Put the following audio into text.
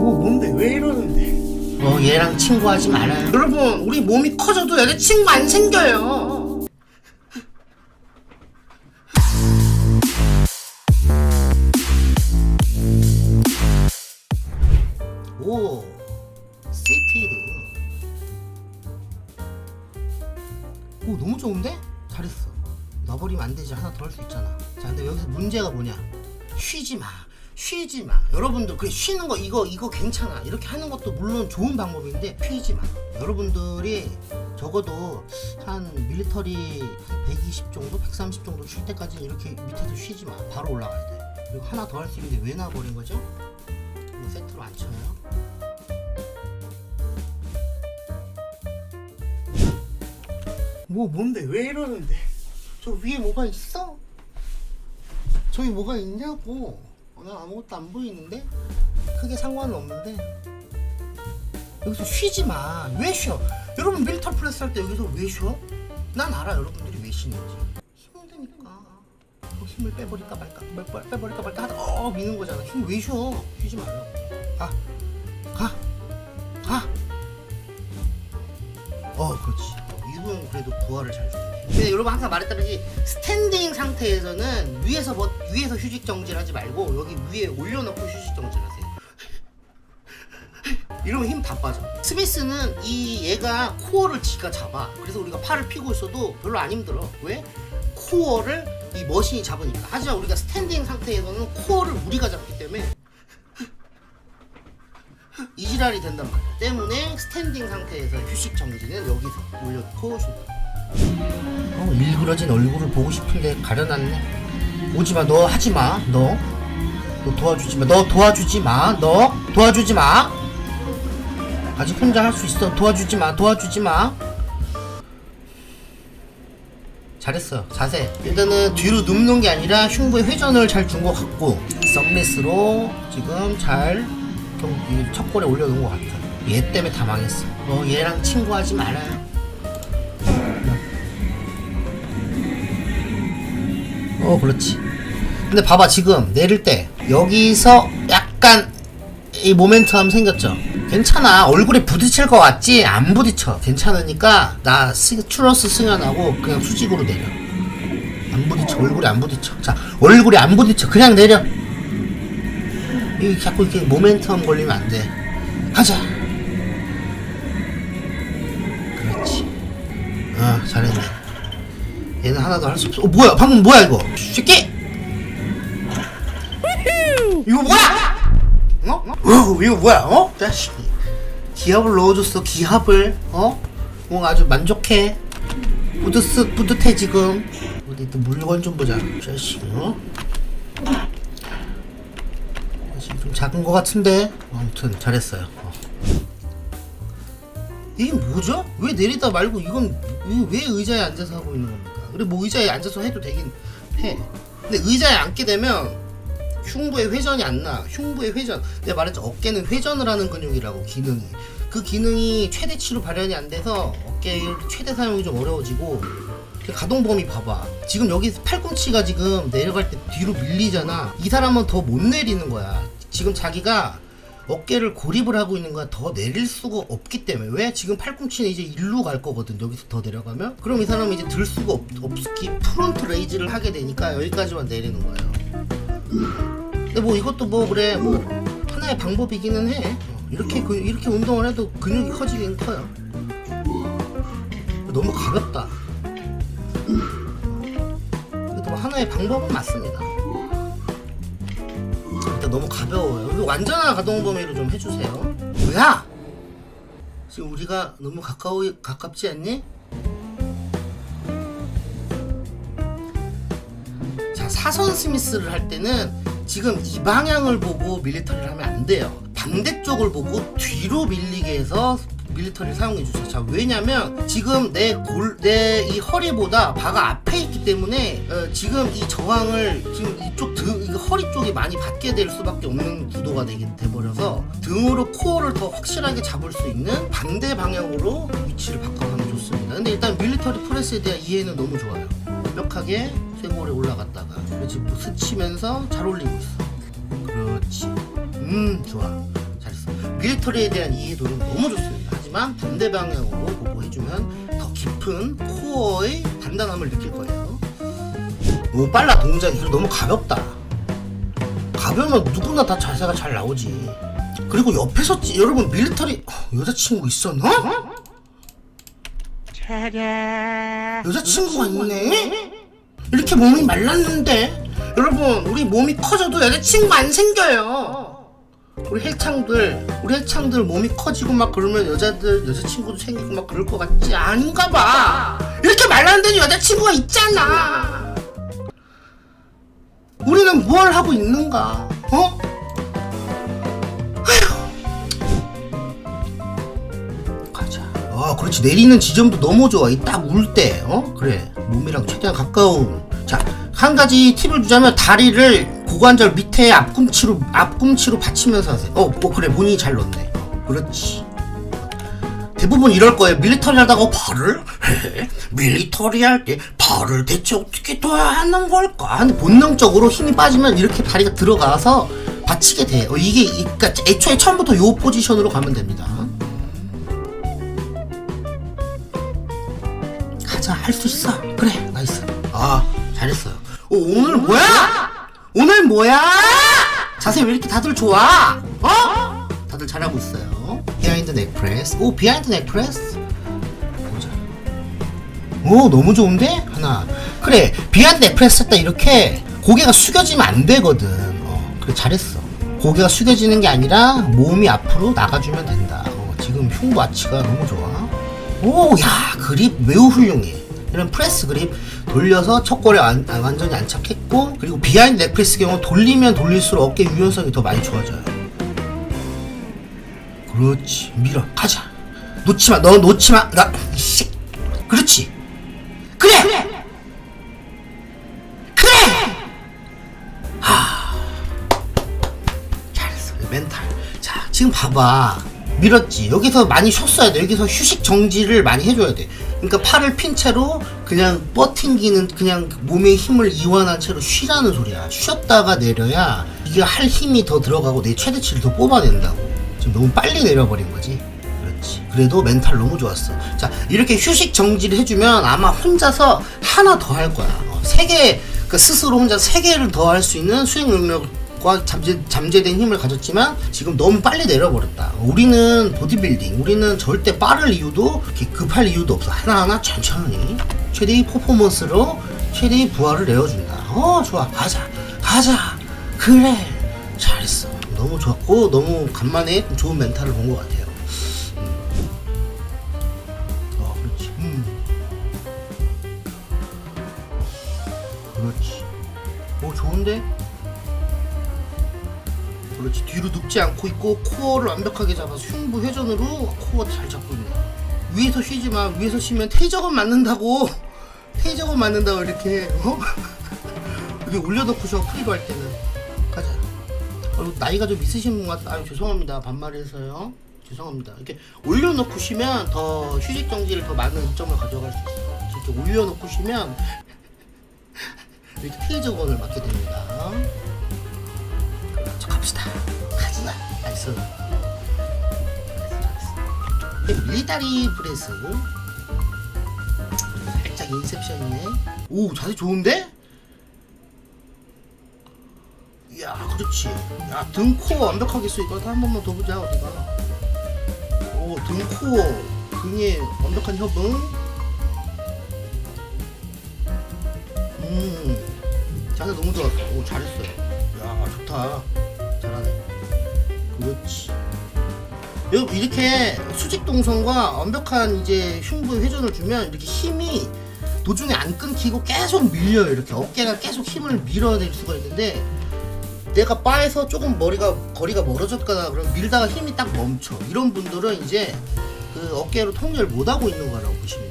뭐 뭔데? 왜 이러는데? 어 얘랑 친구하지 말아요. 여러분 우리 몸이 커져도 여자친구 안 생겨요. 오 시티드 오 너무 좋은데? 잘했어. 놔버리면 안 되지. 하나 더 할 수 있잖아. 자 근데 여기서 문제가 뭐냐? 쉬지 마 쉬지 마. 여러분들 그 쉬는 거 이거 이거 괜찮아. 이렇게 하는 것도 물론 좋은 방법인데 쉬지 마. 여러분들이 적어도 한 밀리터리 한 120 정도 130 정도 쉴 때까지 이렇게 밑에서 쉬지 마. 바로 올라가야 돼. 그리고 하나 더 할 수 있는데 왜 놔버린 거죠? 이거 세트로 안 쳐요. 뭐 뭔데? 왜 이러는데? 저 위에 뭐가 있어? 저기 뭐가 있냐고. 어, 난 아무것도 안 보이는데? 크게 상관은 없는데. 여기서 쉬지 마 왜 쉬어? 여러분 밀터 프레스 할 때 여기서 왜 쉬어? 난 알아. 여러분들이 왜 쉬는지. 힘드니까. 어, 힘을 빼버릴까 말까? 빼- 빼버릴까 말까? 하다 어 미는 거잖아. 힘 왜 쉬어? 쉬지 말라고 가 가. 가. 어 그렇지. 어, 이분 그래도 부하를 잘 주네 근데 여러분 항상 말했다시피 스탠딩 상태에서는 위에서 뭐 위에서 휴식 정지를 하지 말고 여기 위에 올려놓고 휴식 정지를 하세요. 이러면 힘 다 빠져. 스미스는 이 얘가 코어를 지가 잡아. 그래서 우리가 팔을 피고 있어도 별로 안 힘들어. 왜? 코어를 이 머신이 잡으니까. 하지만 우리가 스탠딩 상태에서는 코어를 우리가 잡기 때문에 이 지랄이 된단 말이야. 때문에 스탠딩 상태에서 휴식 정지는 여기서 올려놓고 쉰다. 어, 일그러진 얼굴을 보고 싶은데 가려놨네. 오지 마, 너 하지 마, 너. 너 도와주지 마, 너 도와주지 마, 너 도와주지 마. 아직 혼자 할 수 있어. 도와주지 마, 도와주지 마. 잘했어요. 자세. 일단은 뒤로 눕는 게 아니라 흉부의 회전을 잘 준 것 같고 썸리스로 지금 잘 좀이 척골에 올려놓은 것 같아. 얘 때문에 다 망했어. 어, 얘랑 친구하지 말아요. 어, 그렇지. 근데 봐봐, 지금 내릴 때 여기서 약간 이 모멘텀 생겼죠? 괜찮아. 얼굴에 부딪힐 것 같지? 안 부딪혀. 괜찮으니까 나 스, 추러스 승연하고 그냥 수직으로 내려. 안 부딪혀. 얼굴에 안 부딪혀. 자, 얼굴에 안 부딪혀. 그냥 내려. 이 자꾸 이렇게 모멘텀 걸리면 안 돼. 가자. 그렇지. 아, 잘했네. 얘는 하나도 할 수 없어. 어, 뭐야? 방금 뭐야, 이거? 새끼! 이거 뭐야? 어? 어? 이거 뭐야? 어? 자식. 기합을 넣어줬어, 기합을. 어? 뭔가 아주 만족해. 뿌듯, 뿌듯해, 지금. 어디 또 물건 좀 보자. 자식, 어? 좀 작은 것 같은데 아무튼 잘했어요 어. 이게 뭐죠? 왜 내리다 말고 이건 왜, 왜 의자에 앉아서 하고 있는 겁니까? 그래 뭐 의자에 앉아서 해도 되긴 해 근데 의자에 앉게 되면 흉부의 회전이 안 나. 흉부의 회전. 내가 말했죠. 어깨는 회전을 하는 근육이라고 기능이. 그 기능이 최대치로 발현이 안 돼서 어깨 최대 사용이 좀 어려워지고 그 가동 범위 봐봐. 지금 여기 팔꿈치가 지금 내려갈 때 뒤로 밀리잖아. 이 사람은 더 못 내리는 거야. 지금 자기가 어깨를 고립을 하고 있는 거야. 더 내릴 수가 없기 때문에. 왜? 지금 팔꿈치는 이제 일로 갈 거거든. 여기서 더 내려가면. 그럼 이 사람은 이제 들 수가 없, 없기 프론트 레이즈를 하게 되니까 여기까지만 내리는 거예요. 근데 뭐 이것도 뭐 그래 뭐 하나의 방법이기는 해. 어, 이렇게 그- 이렇게 운동을 해도 근육이 커지긴 커요. 너무 가볍다. 그래도 뭐 하나의 방법은 맞습니다. 일단 너무 가벼워요. 완전한 가동 범위로 좀 해주세요. 뭐야? 지금 우리가 너무 가까워 가깝지 않니? 자 사선 스미스를 할 때는 지금 이 방향을 보고 밀리터리를 하면 안 돼요. 반대쪽을 보고 뒤로 밀리게 해서 밀리터리를 사용해 주세요. 자 왜냐면 지금 내 골 내 이 허리보다 바가 앞에 있기 때문에 어, 지금 이 저항을 지금 이쪽 등 이거 허리 쪽이 많이 받게 될 수밖에 없는 구도가 되게 돼버려서 등으로 코어를 더 확실하게 잡을 수 있는 반대 방향으로 위치를 바꿔가면 좋습니다. 근데 일단 밀리터리 프레스에 대한 이해는 너무 좋아요. 완벽하게 쇄골에 올라갔다가 지금 또 스치면서 잘 올리고 있어. 그렇지. 음 좋아. 밀리터리에 대한 이해도는 너무 좋습니다. 하지만 반대 방향으로 보고 해주면 더 깊은 코어의 단단함을 느낄 거예요. 너무 빨라 동작이 너무 가볍다. 가벼우면 누구나 다 자세가 잘 나오지. 그리고 옆에서 찌- 여러분 밀리터리 어, 여자친구 있었나? 여자친구가 있네? 이렇게 몸이 말랐는데 여러분 우리 몸이 커져도 여자친구 안 생겨요 우리 헬창들 우리 헬창들 몸이 커지고 막 그러면 여자들 여자친구도 생기고 막 그럴 것 같지 아닌가 봐 이렇게 말랐는데 여자친구가 있잖아 우리는 뭘 하고 있는가 어? 가자. 아, 그렇지. 내리는 지점도 너무 좋아. 이 딱 울 때, 어? 그래. 몸이랑 최대한 가까운. 자, 한 가지 팁을 주자면 다리를 고관절 밑에 앞꿈치로 앞꿈치로 받치면서 하세요. 어, 어 그래. 본인이 잘 넣네. 어, 그렇지. 대부분 이럴 거예요. 밀리터리 하다가 발을 해. 밀리터리 할 때 발을 대체 어떻게 둬야 하는 걸까? 근데 본능적으로 힘이 빠지면 이렇게 다리가 들어가서 받치게 돼. 어, 이게 이- 그러니까 애초에 처음부터 요 포지션으로 가면 됩니다. 가자 할 수 있어. 그래 나이스. 아 잘했어요. 오, 오늘 뭐야? 오늘 뭐야? 자세 왜 이렇게 다들 좋아? 어? 다들 잘하고 있어요. 비하인드 넥프레스. 오 비하인드 넥프레스. 보자. 오 너무 좋은데 하나. 그래 비하인드 넥프레스 했다 이렇게 고개가 숙여지면 안 되거든. 어 그래 잘했어. 고개가 숙여지는 게 아니라 몸이 앞으로 나가주면 된다. 어, 지금 흉부 아치가 너무 좋아. 오, 야, 그립 매우 훌륭해. 이런 프레스 그립 돌려서 척골에 안- 아, 완전히 안착했고 그리고 비하인드 넥프레스 경우 돌리면 돌릴수록 어깨 유연성이 더 많이 좋아져요. 그렇지, 밀어, 가자. 놓지 마, 너 놓지 마, 나, 이씨. 그렇지. 그래, 그래. 잘했어. 멘탈. 자 지금 봐봐. 밀었지. 여기서 많이 쉬었어야 돼. 여기서 휴식 정지를 많이 해줘야 돼 그러니까 팔을 핀 채로 그냥 버팅기는 그냥 몸의 힘을 이완한 채로 쉬라는 소리야. 쉬었다가 내려야 이게 할 힘이 더 들어가고 내 최대치를 더 뽑아낸다고. 지금 너무 빨리 내려버린 거지? 그렇지. 그래도 멘탈 너무 좋았어. 자 이렇게 휴식 정지를 해주면 아마 혼자서 하나 더 할 거야. 어, 세 개 그 스스로 혼자 세 개를 더 할 수 있는 수행 능력 과 잠재, 잠재된 힘을 가졌지만 지금 너무 빨리 내려버렸다. 우리는 보디빌딩, 우리는 절대 빠를 이유도 급할 이유도 없어. 하나하나 천천히 최대의 퍼포먼스로 최대의 부하를 내어준다. 어 좋아 가자 가자 그래 잘했어 너무 좋았고 너무 간만에 좀 좋은 멘탈을 본 것 같아요. 음. 어 그렇지. 음. 그렇지. 오 좋은데? 그렇지 뒤로 눕지 않고 있고 코어를 완벽하게 잡아서 흉부 회전으로 코어 잘 잡고 있네. 위에서 쉬지 마. 위에서 쉬면 퇴적은 맞는다고. 퇴적은 맞는다고 이렇게. 어? 이렇게 올려놓고 쉬어 프리로 할 때는. 가자. 어, 나이가 좀 있으신 분 같다. 아유 죄송합니다. 반말해서요. 죄송합니다. 이렇게 올려놓고 쉬면 더 휴식 정지를 더 많은 이점을 가져갈 수 있어. 이렇게 올려놓고 쉬면 이렇게 페이저건을 맞게 됩니다. 그렇죠, 갑시다. 가자. 나이스. 잘했어. 밀리타리 프레스. 살짝 인셉션이네. 오, 자세 좋은데? 이야, 그렇지. 야, 등 코어 완벽하게 써. 이거 한 번만 더 보자, 어디가. 오, 등 코어. 등에 완벽한 협응. 음, 자세 너무 좋았어. 오, 잘했어요. 야, 좋다. 그렇지. 이렇게 수직 동선과 완벽한 이제 흉부의 회전을 주면 이렇게 힘이 도중에 안 끊기고 계속 밀려요. 이렇게 어깨가 계속 힘을 밀어낼 수가 있는데 내가 바에서 조금 머리가 거리가 멀어졌거나 그럼 밀다가 힘이 딱 멈춰. 이런 분들은 이제 그 어깨로 통제를 못 하고 있는 거라고 보시면